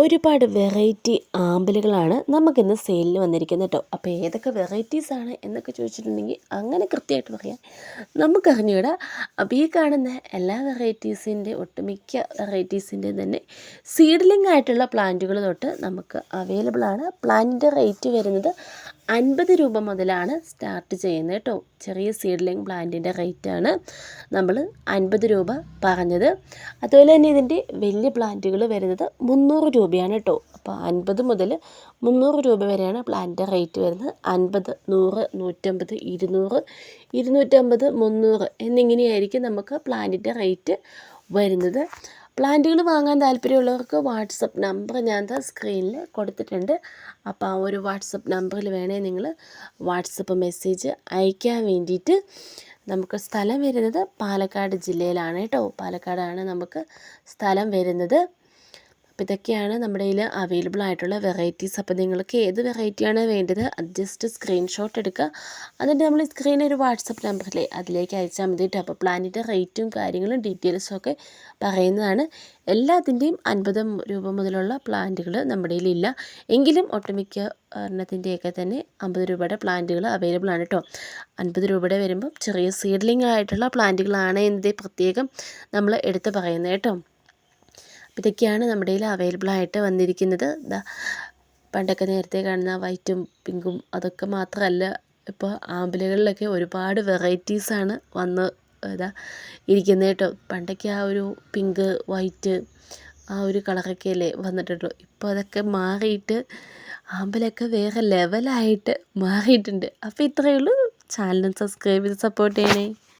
ഒരുപാട് വെറൈറ്റി ആമ്പലുകളാണ് നമുക്കിന്ന് സെയിലിൽ വന്നിരിക്കുന്നത് കേട്ടോ അപ്പോൾ ഏതൊക്കെ വെറൈറ്റീസ് ആണ് എന്നൊക്കെ ചോദിച്ചിട്ടുണ്ടെങ്കിൽ അങ്ങനെ കൃത്യമായിട്ട് പറയാൻ നമുക്കറിഞ്ഞൂടാ. അപ്പോൾ ഈ കാണുന്ന എല്ലാ വെറൈറ്റീസിന്റെ ഒട്ടുമിക്ക വെറൈറ്റീസിന്റെ തന്നെ സീഡ്ലിംഗ് ആയിട്ടുള്ള പ്ലാന്റുകൾ തൊട്ട് നമുക്ക് അവൈലബിൾ ആണ്. പ്ലാന്റിന്റെ റേറ്റ് വരുന്നത് അൻപത് രൂപ മുതലാണ് സ്റ്റാർട്ട് ചെയ്യുന്നത് കേട്ടോ. ചെറിയ സീഡ്ലിംഗ് പ്ലാന്റിന്റെ റേറ്റാണ് നമ്മൾ അൻപത് രൂപ പറഞ്ഞത്. അതുപോലെ തന്നെ ഇതിന്റെ വലിയ പ്ലാന്റുകൾ വരുന്നത് മുന്നൂറ് രൂപയാണ് കേട്ടോ. അപ്പോൾ അൻപത് മുതൽ മുന്നൂറ് രൂപ വരെയാണ് പ്ലാന്റിന്റെ റേറ്റ് വരുന്നത്. അൻപത് നൂറ് നൂറ്റമ്പത് ഇരുന്നൂറ് ഇരുന്നൂറ്റമ്പത് മുന്നൂറ് എന്നിങ്ങനെയായിരിക്കും നമുക്ക് പ്ലാന്റിന്റെ റേറ്റ് വരുന്നത്. പ്ലാന്റുകൾ വാങ്ങാൻ താല്പര്യമുള്ളവർക്ക് വാട്സപ്പ് നമ്പർ ഞാൻ സ്ക്രീനിൽ കൊടുത്തിട്ടുണ്ട്. അപ്പോൾ ആ ഒരു വാട്സപ്പ് നമ്പറിൽ വേണേൽ നിങ്ങൾ വാട്സപ്പ് മെസ്സേജ് അയക്കാൻ വേണ്ടിയിട്ട് നമുക്ക് സ്ഥലം വരുന്നത് പാലക്കാട് ജില്ലയിലാണ് കേട്ടോ. പാലക്കാടാണ് നമുക്ക് സ്ഥലം വരുന്നത്. അപ്പോൾ ഇതൊക്കെയാണ് നമ്മുടെ കയ്യിൽ അവൈലബിൾ ആയിട്ടുള്ള വെറൈറ്റീസ് അപ്പോൾ നിങ്ങൾക്ക് ഏത് വെറൈറ്റിയാണ് വേണ്ടത് അഡ്ജസ്റ്റ് സ്ക്രീൻഷോട്ട് എടുക്കുക. എന്നിട്ട് നമ്മൾ സ്ക്രീനിൽ ഒരു വാട്സപ്പ് നമ്പറിലെ അതിലേക്ക് അയച്ചാൽ മതി കേട്ടോ അപ്പോൾ പ്ലാനിന്റെ റേറ്റും കാര്യങ്ങളും ഡീറ്റെയിൽസും ഒക്കെ പറയുന്നതാണ്. എല്ലാത്തിന്റെയും അൻപത് രൂപ മുതലുള്ള പ്ലാന്റുകൾ നമ്മുടെ ഇല്ല. എങ്കിലും ഒട്ടുമിക്ക എണ്ണത്തിന്റെയൊക്കെ തന്നെ അമ്പത് രൂപയുടെ പ്ലാന്റുകൾ അവൈലബിൾ ആണ് കേട്ടോ അൻപത് രൂപയുടെ വരുമ്പം ചെറിയ സീഡ്ലിംഗ് ആയിട്ടുള്ള പ്ലാന്റുകളാണ് എന്നതേ പ്രത്യേകം നമ്മൾ എടുത്ത് പറയുന്നത് കേട്ടോ ഇതൊക്കെയാണ് നമ്മുടെ കയ്യിൽ അവൈലബിൾ ആയിട്ട് വന്നിരിക്കുന്നത്. പണ്ടൊക്കെ നേരത്തെ കാണുന്ന വൈറ്റും പിങ്കും അതൊക്കെ മാത്രമല്ല ഇപ്പോൾ ആമ്പലുകളിലൊക്കെ ഒരുപാട് വെറൈറ്റീസാണ് വന്ന് ഇതാ ഇരിക്കുന്നത് കേട്ടോ. പണ്ടൊക്കെ ആ ഒരു പിങ്ക് വൈറ്റ് ആ ഒരു കളറൊക്കെ അല്ലേ വന്നിട്ടുള്ളൂ. ഇപ്പോൾ അതൊക്കെ മാറിയിട്ട് ആമ്പലൊക്കെ വേറെ ലെവലായിട്ട് മാറിയിട്ടുണ്ട്. അപ്പോൾ ഇത്രയേ ഉള്ളൂ. ചാനൽ സബ്സ്ക്രൈബ് ചെയ്ത് സപ്പോർട്ട് ചെയ്യണേ.